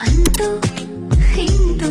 ಅಂತೂ ಇಂದು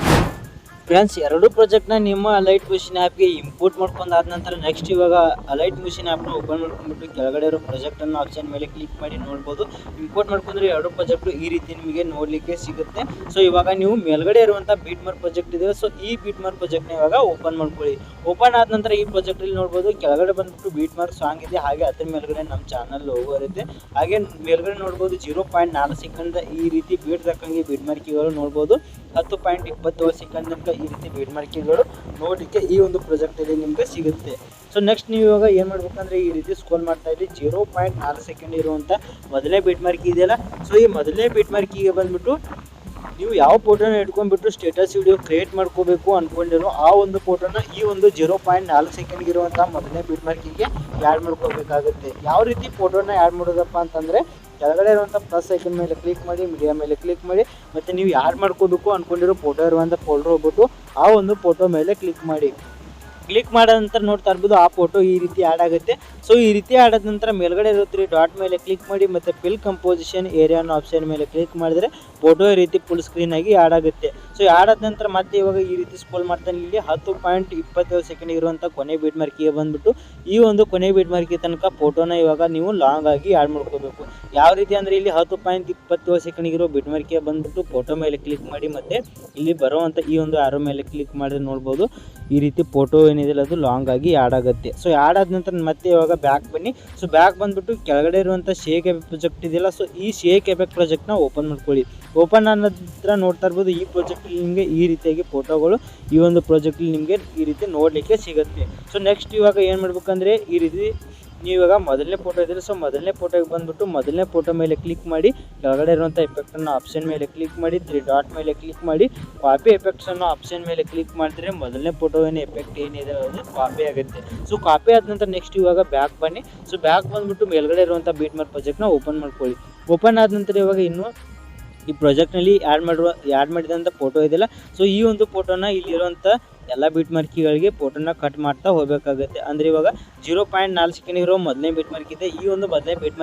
ಫ್ರೆಂಡ್ಸ್ ಎರಡು ಪ್ರಾಜೆಕ್ಟ್ನ ನಿಮ್ಮ ಅಲೈಟ್ ಮಿಷಿನ್ ಆ್ಯಪ್ಗೆ ಇಂಪೋರ್ಟ್ ಮಾಡ್ಕೊಂಡಾದ ನಂತರ ನೆಕ್ಸ್ಟ್ ಇವಾಗ ಅಲೈಟ್ ಮಿಷಿನ್ ಆ್ಯಪ್ನ ಓಪನ್ ಮಾಡ್ಕೊಂಡ್ಬಿಟ್ಟು ಕೆಳಗಡೆ ಇರೋ ಪ್ರಾಜೆಕ್ಟನ್ನು ಆಪ್ಷನ್ ಮೇಲೆ ಕ್ಲಿಕ್ ಮಾಡಿ ನೋಡ್ಬೋದು. ಇಂಪೋರ್ಟ್ ಮಾಡ್ಕೊಂಡ್ರೆ ಎರಡು ಪ್ರಾಜೆಕ್ಟು ಈ ರೀತಿ ನಿಮಗೆ ನೋಡಲಿಕ್ಕೆ ಸಿಗುತ್ತೆ. ಸೊ ಇವಾಗ ನೀವು ಮೇಲ್ಗಡೆ ಇರುವಂಥ ಬೀಟ್ ಮಾರ್ಕ್ ಪ್ರಾಜೆಕ್ಟ್ ಇದೆ. ಸೊ ಈ ಬೀಟ್ ಮಾರ್ಕ್ ಪ್ರಾಜೆಕ್ಟ್ನ ಇವಾಗ ಓಪನ್ ಮಾಡ್ಕೊಳ್ಳಿ. ಓಪನ್ ಆದ ನಂತರ ಈ ಪ್ರಾಜೆಕ್ಟಲ್ಲಿ ನೋಡ್ಬೋದು. ಕೆಳಗಡೆ ಬಂದ್ಬಿಟ್ಟು ಬೀಟ್ ಮಾರ್ಕ್ ಸಾಂಗ್ ಇದೆ. ಹಾಗೆ ಅದ್ರ ಮೇಲ್ಗಡೆ ನಮ್ಮ ಚಾನಲ್ ಲೋಗೋ ಇರುತ್ತೆ. ಹಾಗೆ ಮೇಲ್ಗಡೆ ನೋಡ್ಬೋದು ಜೀರೋ ಪಾಯಿಂಟ್ ನಾಲ್ಕು ಸೆಕೆಂಡ್ ಈ ರೀತಿ ಬೀಟ್ ತಕ್ಕಂಗೆ ಬೀಟ್ ಮಾರ್ಕಿಗಳು ನೋಡ್ಬೋದು. ಹತ್ತು ಪಾಯಿಂಟ್ ಇಪ್ಪತ್ತೇಳು ಸೆಕೆಂಡ್ ತನಕ ಈ ರೀತಿ ಬೀಡ್ ಮಾರ್ಕಿಗಳು ನೋಡಲಿಕ್ಕೆ ಈ ಒಂದು ಪ್ರಾಜೆಕ್ಟಲ್ಲಿ ನಿಮಗೆ ಸಿಗುತ್ತೆ. ಸೊ ನೆಕ್ಸ್ಟ್ ನೀವು ಇವಾಗ ಏನು ಮಾಡ್ಬೇಕಂದ್ರೆ ಈ ರೀತಿ ಸ್ಕೋಲ್ ಮಾಡ್ತಾ ಇದ್ರಿ ಜೀರೋ ಪಾಯಿಂಟ್ ನಾಲ್ಕು ಸೆಕೆಂಡ್ ಇರುವಂಥ ಮೊದಲೇ ಬೀಟ್ ಮಾರ್ಕ್ ಇದೆಯಲ್ಲ. ಸೊ ಈ ಮೊದಲನೇ ಬೀಟ್ ಮಾರ್ಕಿಗೆ ಬಂದ್ಬಿಟ್ಟು ನೀವು ಯಾವ ಫೋಟೋನ ಇಟ್ಕೊಂಡ್ಬಿಟ್ಟು ಸ್ಟೇಟಸ್ ವಿಡಿಯೋ ಕ್ರಿಯೇಟ್ ಮಾಡ್ಕೋಬೇಕು ಅಂದ್ಕೊಂಡಿರೋ ಆ ಒಂದು ಫೋಟೋನ ಈ ಒಂದು ಜೀರೋ ಪಾಯಿಂಟ್ ನಾಲ್ಕು ಸೆಕೆಂಡ್ ಇರುವಂಥ ಮೊದಲನೇ ಬೀಟ್ ಮಾರ್ಕಿಗೆ ಆ್ಯಡ್ ಮಾಡ್ಕೋಬೇಕಾಗುತ್ತೆ. ಯಾವ ರೀತಿ ಫೋಟೋನ ಆ್ಯಡ್ ಮಾಡೋದಪ್ಪ ಅಂತಂದರೆ ಕೆಳಗಡೆ ಇರುವಂಥ ಪ್ಲಸ್ ಐಕನ್ ಮೇಲೆ ಕ್ಲಿಕ್ ಮಾಡಿ ಮೀಡಿಯಾ ಮೇಲೆ ಕ್ಲಿಕ್ ಮಾಡಿ, ಮತ್ತೆ ನೀವು ಯಾರು ಮಾಡ್ಕೋಬೇಕು ಅಂದ್ಕೊಂಡಿರೋ ಫೋಟೋ ಇರುವಂಥ ಫೋಲ್ಡರ್ ಹೋಗ್ಬಿಟ್ಟು ಆ ಒಂದು ಫೋಟೋ ಮೇಲೆ ಕ್ಲಿಕ್ ಮಾಡಿ. ಕ್ಲಿಕ್ ಮಾಡಿದ ನಂತರ ನೋಡ್ತಾ ಇರ್ಬೋದು, ಆ ಫೋಟೋ ಈ ರೀತಿ ಆ್ಯಡ್ ಆಗುತ್ತೆ. ಸೊ ಈ ರೀತಿ ಆಡೋದ ನಂತರ ಮೇಲ್ಗಡೆ ಇರುತ್ತೆ ಡಾಟ್ ಮೇಲೆ ಕ್ಲಿಕ್ ಮಾಡಿ, ಮತ್ತು ಫಿಲ್ ಕಂಪೋಸಿಷನ್ ಏರಿಯಾ ಅನ್ನೋ ಆಪ್ಷನ್ ಮೇಲೆ ಕ್ಲಿಕ್ ಮಾಡಿದ್ರೆ ಫೋಟೋ ಈ ರೀತಿ ಫುಲ್ ಸ್ಕ್ರೀನ್ ಆಗಿ ಆ್ಯಡ್ ಆಗುತ್ತೆ. ಸೊ ಆಡ್ ಆದ ನಂತರ ಮತ್ತೆ ಇವಾಗ ಈ ರೀತಿ ಸ್ಕ್ರೋಲ್ ಮಾಡ್ತಾನೆ ಇಲ್ಲಿ ಹತ್ತು ಪಾಯಿಂಟ್ ಇಪ್ಪತ್ತೇಳು ಸೆಕೆಂಡ್ ಇರುವಂಥ ಕೊನೆ ಬೀಟ್ ಮಾರ್ಕಿಗೆ ಬಂದುಬಿಟ್ಟು, ಈ ಒಂದು ಕೊನೆ ಬೀಟ್ ಮಾರ್ಕಿ ತನಕ ಫೋಟೋನ ಇವಾಗ ನೀವು ಲಾಂಗ್ ಆಗಿ ಆ್ಯಡ್ ಮಾಡ್ಕೋಬೇಕು. ಯಾವ ರೀತಿ ಅಂದರೆ ಇಲ್ಲಿ ಹತ್ತು ಪಾಯಿಂಟ್ ಇಪ್ಪತ್ತೇಳು ಸೆಕೆಂಡ್ ಇರೋ ಬಿಟ್ ಮಾರ್ಕಿಗೆ ಬಂದುಬಿಟ್ಟು ಫೋಟೋ ಮೇಲೆ ಕ್ಲಿಕ್ ಮಾಡಿ, ಮತ್ತು ಇಲ್ಲಿ ಬರುವಂಥ ಈ ಒಂದು ಆರೋ ಮೇಲೆ ಕ್ಲಿಕ್ ಮಾಡಿದ್ರೆ ನೋಡ್ಬೋದು. ಈ ರೀತಿ ಫೋಟೋ ಏನಿದೆಯಲ್ಲ ಅದು ಲಾಂಗ್ ಆಗಿ ಆ್ಯಡ್ ಆಗುತ್ತೆ. ಸೊ ಆ್ಯಡ್ ಆದ ನಂತರ ಮತ್ತೆ ಇವಾಗ ಬ್ಯಾಕ್ ಬನ್ನಿ. ಸೊ ಬ್ಯಾಕ್ ಬಂದ್ಬಿಟ್ಟು ಕೆಳಗಡೆ ಇರುವಂಥ ಶೇಕ್ ಎಬೆಕ್ ಪ್ರಾಜೆಕ್ಟ್ ಇದೆಯಲ್ಲ ಸೊ ಈ ಶೇಕ್ ಎಬೆಕ್ ಪ್ರಾಜೆಕ್ಟ್ನ ಓಪನ್ ಮಾಡ್ಕೊಳ್ಳಿ. ಓಪನ್ ನಂತರ ನೋಡ್ತಾ ಇರ್ಬೋದು, ಈ ಪ್ರಾಜೆಕ್ಟಲ್ಲಿ ನಿಮಗೆ ಈ ರೀತಿಯಾಗಿ ಫೋಟೋಗಳು ಈ ಒಂದು ಪ್ರಾಜೆಕ್ಟಲ್ಲಿ ನಿಮಗೆ ಈ ರೀತಿ ನೋಡಲಿಕ್ಕೆ ಸಿಗುತ್ತೆ. ಸೊ ನೆಕ್ಸ್ಟ್ ಇವಾಗ ಏನು ಮಾಡ್ಬೇಕಂದ್ರೆ, ಈ ರೀತಿ ನೀವು ಇವಾಗ ಮೊದಲನೇ ಫೋಟೋ ಇದ್ರೆ ಸೊ ಮೊದಲನೇ ಫೋಟೋಗೆ ಬಂದ್ಬಿಟ್ಟು ಮೊದಲನೇ ಫೋಟೋ ಮೇಲೆ ಕ್ಲಿಕ್ ಮಾಡಿ, ಕೆಳಗಡೆ ಇರುವಂಥ ಎಫೆಕ್ಟನ್ನು ಆಪ್ಷನ್ ಮೇಲೆ ಕ್ಲಿಕ್ ಮಾಡಿ ತ್ರೀ ಡಾಟ್ ಮೇಲೆ ಕ್ಲಿಕ್ ಮಾಡಿ ಕಾಪಿ ಎಫೆಕ್ಟ್ಸ್ ಅನ್ನೋ ಆಪ್ಷನ್ ಮೇಲೆ ಕ್ಲಿಕ್ ಮಾಡಿದ್ರೆ ಮೊದಲನೇ ಫೋಟೋ ಏನು ಎಫೆಕ್ಟ್ ಏನಿದೆ ಅದು ಕಾಪಿ ಆಗುತ್ತೆ. ಸೊ ಕಾಪಿ ಆದ ನಂತರ ನೆಕ್ಸ್ಟ್ ಇವಾಗ ಬ್ಯಾಕ್ ಬನ್ನಿ. ಸೊ ಬ್ಯಾಕ್ ಬಂದ್ಬಿಟ್ಟು ಮೇಲ್ಗಡೆ ಇರುವಂಥ ಬೀಟ್ ಮಾರ್ಕ್ ಪ್ರಾಜೆಕ್ಟ್ನ ಓಪನ್ ಮಾಡ್ಕೊಳ್ಳಿ. ಓಪನ್ ಆದ ನಂತರ ಇವಾಗ ಇನ್ನು ಈ ಪ್ರಾಜೆಕ್ಟ್ನಲ್ಲಿ ಆ್ಯಡ್ ಮಾಡುವ ಆ್ಯಡ್ ಮಾಡಿದಂಥ ಫೋಟೋ ಇದೆಯಲ್ಲ ಸೊ ಈ ಒಂದು ಫೋಟೋನ ಇಲ್ಲಿರುವಂಥ ಎಲ್ಲ ಬಿಟ್ ಮರ್ಕಿಗಳಿಗೆ ಫೋಟೋನ ಕಟ್ ಮಾಡ್ತಾ ಹೋಗಬೇಕಾಗುತ್ತೆ. ಅಂದರೆ ಇವಾಗ ಜೀರೋ ಪಾಯಿಂಟ್ ನಾಲ್ಕು ಸೆಕೆಂಡ್ ಇರೋ ಮೊದಲನೇ ಬಿಟ್ ಇದೆ. ಈ ಒಂದು ಮೊದಲನೇ ಬಿಟ್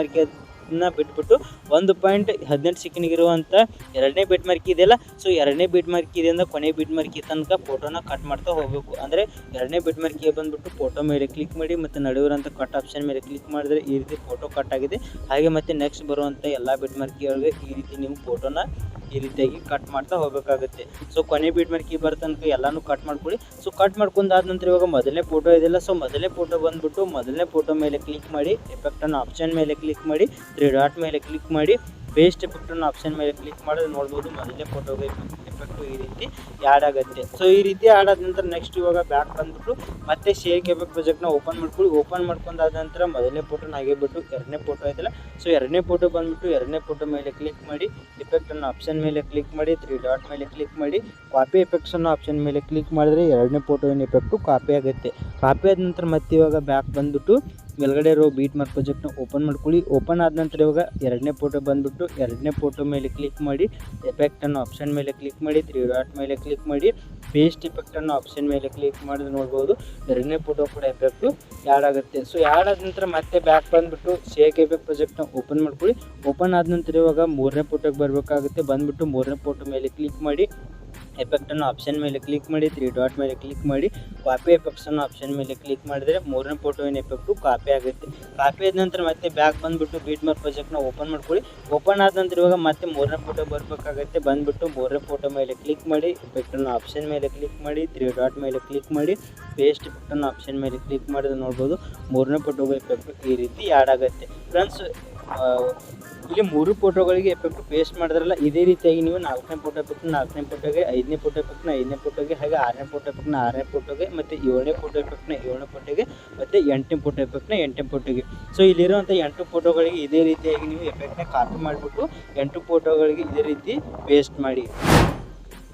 ಬಿಟ್ಬಿಟ್ಟು ಒಂದು ಪಾಯಿಂಟ್ ಹದಿನೆಂಟು ಸೆಕೆಂಡ್ ಇರುವಂಥ ಎರಡನೇ ಬಿಟ್ ಮಾರ್ಕ್ ಇದೆಯಲ್ಲ ಸೊ ಎರಡನೇ ಬಿಟ್ ಮಾರ್ಕ್ ಇದೆಯಿಂದ ಕೊನೆ ಬಿಟ್ ಮರ್ಕಿ ತನಕ ಫೋಟೋನ ಕಟ್ ಮಾಡ್ತಾ ಹೋಗಬೇಕು. ಅಂದರೆ ಎರಡನೇ ಬಿಟ್ ಮರ್ಕಿಗೆ ಬಂದ್ಬಿಟ್ಟು ಫೋಟೋ ಮೇಲೆ ಕ್ಲಿಕ್ ಮಾಡಿ ಮತ್ತು ನಡುವಿರೋಂಥ ಕಟ್ ಆಪ್ಷನ್ ಮೇಲೆ ಕ್ಲಿಕ್ ಮಾಡಿದ್ರೆ ಈ ರೀತಿ ಫೋಟೋ ಕಟ್ ಆಗಿದೆ. ಹಾಗೆ ಮತ್ತು ನೆಕ್ಸ್ಟ್ ಬರುವಂಥ ಎಲ್ಲ ಬಿಟ್ ಮರ್ಕಿಗಳಿಗೆ ಈ ರೀತಿ ನೀವು ಫೋಟೋನ ಈ ರೀತಿಯಾಗಿ ಕಟ್ ಮಾಡ್ತಾ ಹೋಗಬೇಕಾಗುತ್ತೆ. ಸೊ ಕೊನೆ ಬೀಟ್ ಮೇಲೆ ಕೀ ತನಕ ಎಲ್ಲನೂ ಕಟ್ ಮಾಡ್ಕೊಳ್ಳಿ ಸೊ ಕಟ್ ಮಾಡ್ಕೊಂಡಾದ ನಂತರ ಇವಾಗ ಮೊದಲನೇ ಫೋಟೋ ಇದೆಲ್ಲ ಸೊ ಮೊದಲನೇ ಫೋಟೋ ಬಂದ್ಬಿಟ್ಟು ಮೊದಲನೇ ಫೋಟೋ ಮೇಲೆ ಕ್ಲಿಕ್ ಮಾಡಿ ಎಫೆಕ್ಟನ್ನು ಆಪ್ಷನ್ ಮೇಲೆ ಕ್ಲಿಕ್ ಮಾಡಿ ತ್ರೀ ಡಾಟ್ ಮೇಲೆ ಕ್ಲಿಕ್ ಮಾಡಿ ಪೇಸ್ಟ್ ಎಫೆಕ್ಟನ್ನು ಆಪ್ಷನ್ ಮೇಲೆ ಕ್ಲಿಕ್ ಮಾಡಿದ್ರೆ ನೋಡ್ಬೋದು. ಮೊದಲನೇ ಫೋಟೋಗೆ ಎಫೆಕ್ಟು ಈ ರೀತಿ ಆ್ಯಡ್ ಆಗುತ್ತೆ. ಸೊ ಈ ರೀತಿ ಆ್ಯಡ್ ಆದ ನಂತರ ನೆಕ್ಸ್ಟ್ ಇವಾಗ ಬ್ಯಾಕ್ ಬಂದ್ಬಿಟ್ಟು ಮತ್ತೆ ಶೇರ್ ಎಫೆಕ್ಟ್ ಪ್ರಾಜೆಕ್ಟ್ನ ಓಪನ್ ಮಾಡ್ಕೊಳ್ಳಿ. ಓಪನ್ ಮಾಡ್ಕೊಂಡಾದ ನಂತರ ಮೊದಲನೇ ಫೋಟೋನ ಹಾಗೆ ಬಿಟ್ಟು ಎರಡನೇ ಫೋಟೋ ಐತಲ್ಲ ಸೊ ಎರಡನೇ ಫೋಟೋ ಬಂದ್ಬಿಟ್ಟು ಎರಡನೇ ಫೋಟೋ ಮೇಲೆ ಕ್ಲಿಕ್ ಮಾಡಿ ಎಫೆಕ್ಟನ್ನು ಆಪ್ಷನ್ ಮೇಲೆ ಕ್ಲಿಕ್ ಮಾಡಿ ತ್ರೀ ಡಾಟ್ ಮೇಲೆ ಕ್ಲಿಕ್ ಮಾಡಿ ಕಾಪಿ ಎಫೆಕ್ಟ್ಸ್ ಆಪ್ಷನ್ ಮೇಲೆ ಕ್ಲಿಕ್ ಮಾಡಿದ್ರೆ ಎರಡನೇ ಫೋಟೋ ಏನು ಎಫೆಕ್ಟು ಕಾಪಿ ಆಗುತ್ತೆ. ಕಾಪಿ ಆದ ನಂತರ ಮತ್ತೆ ಇವಾಗ ಬ್ಯಾಕ್ ಬಂದ್ಬಿಟ್ಟು ಮೇಲ್ಗಡೆ ಇರೋ ಬೀಟ್ ಮಾರ್ಕ್ ಪ್ರಾಜೆಕ್ಟ್ನ ಓಪನ್ ಮಾಡ್ಕೊಳ್ಳಿ. ಓಪನ್ ಆದ ನಂತರ ಇವಾಗ ಎರಡನೇ ಫೋಟೋ ಬಂದ್ಬಿಟ್ಟು ಎರಡನೇ ಫೋಟೋ ಮೇಲೆ ಕ್ಲಿಕ್ ಮಾಡಿ ಎಫೆಕ್ಟ್ ಅನ್ನೋ ಆಪ್ಷನ್ ಮೇಲೆ ಕ್ಲಿಕ್ ಮಾಡಿ ತ್ರೀ ಡಾಟ್ ಮೇಲೆ ಕ್ಲಿಕ್ ಮಾಡಿ. ಪೇಸ್ಟ್ ಅನ್ನೋ ಆಪ್ಷನ್ ಮೇಲೆ ಕ್ಲಿಕ್ ಮಾಡಿದ್ರೆ ನೋಡ್ಬೋದು. ಎರಡನೇ ಫೋಟೋ ಕೂಡ ಎಫೆಕ್ಟು ಆ್ಯಡ್ ಆಗುತ್ತೆ. ಸೊ ಆ್ಯಡ್ ಆದ ನಂತರ ಮತ್ತೆ ಬ್ಯಾಕ್ ಬಂದುಬಿಟ್ಟು ಶೇಕ್ ಎಫೆಕ್ಟ್ ಪ್ರಾಜೆಕ್ಟ್ನ ಓಪನ್ ಮಾಡ್ಕೊಳ್ಳಿ. ಓಪನ್ ಆದ ನಂತರ ಇವಾಗ ಮೂರನೇ ಫೋಟೋಗೆ ಬರಬೇಕಾಗುತ್ತೆ. ಬಂದ್ಬಿಟ್ಟು ಮೂರನೇ ಫೋಟೋ ಮೇಲೆ ಕ್ಲಿಕ್ ಮಾಡಿ. ಎಫೆಕ್ಟನ್ನು ಆಪ್ಷನ್ ಮೇಲೆ ಕ್ಲಿಕ್ ಮಾಡಿ ತ್ರೀ ಡಾಟ್ ಮೇಲೆ ಕ್ಲಿಕ್ ಮಾಡಿ. ಕಾಪಿ ಎಫೆಕ್ಟ್ಸನ್ನು ಆಪ್ಷನ್ ಮೇಲೆ ಕ್ಲಿಕ್ ಮಾಡಿದರೆ ಮೂರನೇ ಫೋಟೋವಿನ ಎಫೆಕ್ಟು ಕಾಪಿ ಆಗುತ್ತೆ. ಕಾಪಿ ಆದ ನಂತರ ಮತ್ತೆ ಬ್ಯಾಕ್ ಬಂದುಬಿಟ್ಟು ಬೀಟ್ ಮಾರ್ ಪ್ರಾಜೆಕ್ಟ್ನ ಓಪನ್ ಮಾಡ್ಕೊಳ್ಳಿ. ಓಪನ್ ಆದ ನಂತರ ಇವಾಗ ಮತ್ತೆ ಮೂರನೇ ಫೋಟೋ ಬರಬೇಕಾಗುತ್ತೆ. ಬಂದುಬಿಟ್ಟು ಮೂರನೇ ಫೋಟೋ ಮೇಲೆ ಕ್ಲಿಕ್ ಮಾಡಿ ಎಫೆಕ್ಟನ್ನು ಆಪ್ಷನ್ ಮೇಲೆ ಕ್ಲಿಕ್ ಮಾಡಿ ತ್ರೀ ಡಾಟ್ ಮೇಲೆ ಕ್ಲಿಕ್ ಮಾಡಿ ಪೇಸ್ಟ್ ಬಟನ್ ಆಪ್ಷನ್ ಮೇಲೆ ಕ್ಲಿಕ್ ಮಾಡಿದ್ರೆ ನೋಡ್ಬೋದು, ಮೂರನೇ ಫೋಟೋಗೆ ಎಫೆಕ್ಟ್ ಈ ರೀತಿ ಆ್ಯಡ್ ಆಗುತ್ತೆ. ಫ್ರೆಂಡ್ಸ್ ಇಲ್ಲಿ ಮೂರು ಫೋಟೋಗಳಿಗೆ ಎಫೆಕ್ಟ್ ಪೇಸ್ಟ್ ಮಾಡಿದ್ರಲ್ಲ, ಇದೇ ರೀತಿಯಾಗಿ ನೀವು ನಾಲ್ಕನೇ ಫೋಟೋ ಎಫೆಕ್ಟ್ ನಾಲ್ಕನೇ ಫೋಟೋಗೆ ಐದನೇ ಫೋಟೋ ಎಫೆಕ್ಟ್ನ ಐದನೇ ಫೋಟೋಗೆ ಹಾಗೆ ಆರನೇ ಫೋಟೋ ಎಫೆಕ್ಟ್ನ ಆರನೇ ಫೋಟೋಗೆ ಮತ್ತು ಏಳನೇ ಫೋಟೋ ಎಫೆಕ್ಟ್ನ ಏಳನೇ ಫೋಟೋಗೆ ಮತ್ತು ಎಂಟನೇ ಫೋಟೋ ಎಫೆಕ್ಟ್ನ ಎಂಟನೇ ಫೋಟೋಗೆ ಸೊ ಇಲ್ಲಿರುವಂಥ ಎಂಟು ಫೋಟೋಗಳಿಗೆ ಇದೇ ರೀತಿಯಾಗಿ ನೀವು ಎಫೆಕ್ಟ್ನ ಕಾಪಿ ಮಾಡಿಬಿಟ್ಟು, ಎಂಟು ಫೋಟೋಗಳಿಗೆ ಇದೇ ರೀತಿ ಪೇಸ್ಟ್ ಮಾಡಿ.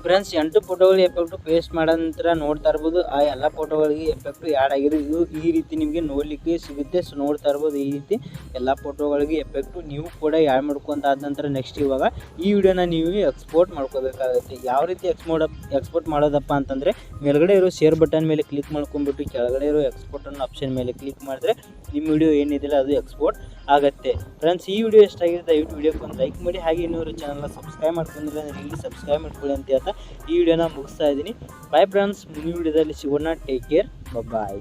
ಫ್ರೆಂಡ್ಸ್ ಎಂಟು ಫೋಟೋಗಳಿಗೆ ಎಫೆಕ್ಟು ಪೇಸ್ಟ್ ಮಾಡೋ ನಂತರ ನೋಡ್ತಾ ಇರ್ಬೋದು. ಆ ಎಲ್ಲ ಫೋಟೋಗಳಿಗೆ ಎಫೆಕ್ಟು ಆ್ಯಡ್ ಆಗಿರೋ ಇದು ಈ ರೀತಿ ನಿಮಗೆ ನೋಡಲಿಕ್ಕೆ ಸಿಗುತ್ತೆ. ಸೊ ನೋಡ್ತಾ ಇರ್ಬೋದು ಈ ರೀತಿ ಎಲ್ಲ ಫೋಟೋಗಳಿಗೆ ಎಫೆಕ್ಟು ನೀವು ಕೂಡ ಆ್ಯಡ್ ಮಾಡ್ಕೊಂತ ಆದ ನಂತರ ನೆಕ್ಸ್ಟ್ ಇವಾಗ ಈ ವಿಡಿಯೋನ ನೀವು ಎಕ್ಸ್ಪೋರ್ಟ್ ಮಾಡ್ಕೋಬೇಕಾಗುತ್ತೆ. ಯಾವ ರೀತಿ ಎಕ್ಸ್ಮೋಡ್ ಎಕ್ಸ್ಪೋರ್ಟ್ ಮಾಡೋದಪ್ಪ ಅಂತಂದರೆ ಮೇಲ್ಗಡೆ ಇರೋ ಶೇರ್ ಬಟನ್ ಮೇಲೆ ಕ್ಲಿಕ್ ಮಾಡ್ಕೊಂಡ್ಬಿಟ್ಟು ಕೆಳಗಡೆ ಇರೋ ಎಕ್ಸ್ಪೋರ್ಟ್ ಅನ್ನೋ ಆಪ್ಷನ್ ಮೇಲೆ ಕ್ಲಿಕ್ ಮಾಡಿದ್ರೆ ನಿಮ್ಮ ವಿಡಿಯೋ ಏನಿದೆಯಲ್ಲ ಅದು ಎಕ್ಸ್ಪೋರ್ಟ್ ಆಗುತ್ತೆ. ಫ್ರೆಂಡ್ಸ್ ಈ ವಿಡಿಯೋ ಎಷ್ಟಾಗಿದೆ ದಯವಿಟ್ಟು ವಿಡಿಯೋಕ್ಕೆ ಒಂದು ಲೈಕ್ ಮಾಡಿ. ಹಾಗೆ ಇನ್ನೂರು ಚಾನಲ್ನ ಸಬ್ಸ್ಕ್ರೈಬ್ ಮಾಡ್ಕೊಂಡಿಲ್ಲ ಅಂದರೆ ಇಲ್ಲಿ ಸಬ್ಸ್ಕ್ರೈಬ್ ಮಾಡ್ಕೊಳ್ಳಿ ಅಂತ ಈ ವಿಡಿಯೋನ ಮುಗಿಸ್ತಾ ಇದ್ದೀನಿ. ಬೈ ಫ್ರೆಂಡ್ಸ್ ಮುಂದಿನ ವಿಡಿಯೋದಲ್ಲಿ ಸಿಗೋಣ. Take care bye